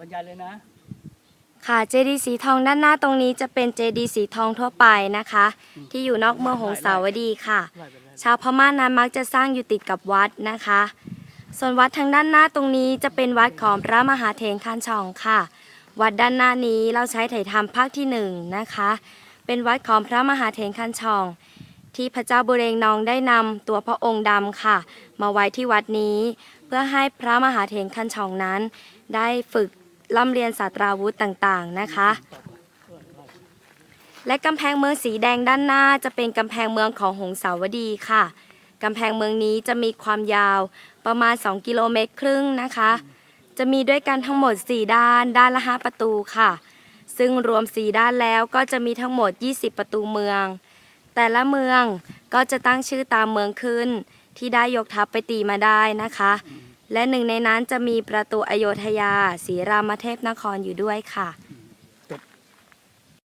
บรรยายเลยนะ ค่ะเจดีย์สีทองด้านหน้าตรงนี้จะเป็นเจดีย์สีทองทั่วไปนะคะ ที่อยู่นอกเมืองหงสาวดีค่ะ ชาวพม่านั้นมักจะสร้างอยู่ติดกับวัดนะคะ ส่วนวัดทางด้านหน้าตรงนี้จะเป็นวัดของพระมหาเถรคันช่องค่ะ วัดด้านหน้านี้เราใช้ถ่ายทำภาคที่หนึ่งนะคะ เป็นวัดของพระมหาเถรคันช่อง ที่พระเจ้าบุเรงนองได้นำตัวพระองค์ดำค่ะ มาไว้ที่วัดนี้ เพื่อให้พระมหาเถรคันช่องนั้น ได้ฝึก ล่ำเรียนศาสตราวุธต่างๆนะคะ และกำแพงเมืองสีแดงด้านหน้าจะเป็นกำแพงเมืองของหงสาวดีค่ะกำแพงเมืองนี้จะมีความยาวประมาณ 2 กิโลเมตรครึ่งนะคะ จะมีด้วยกันทั้งหมด 4 ด้าน ด้านละ 5 ประตูค่ะ ซึ่งรวม 4 ด้านแล้วก็จะมีทั้งหมด 20 ประตูเมือง แต่ละเมืองก็จะตั้งชื่อตามเมืองขึ้น ที่ได้ยกทัพไปตีมาได้นะคะ และหนึ่งในนั้นจะมีประตูอโยธยาศรีรามเทพนครอยู่ด้วยค่ะ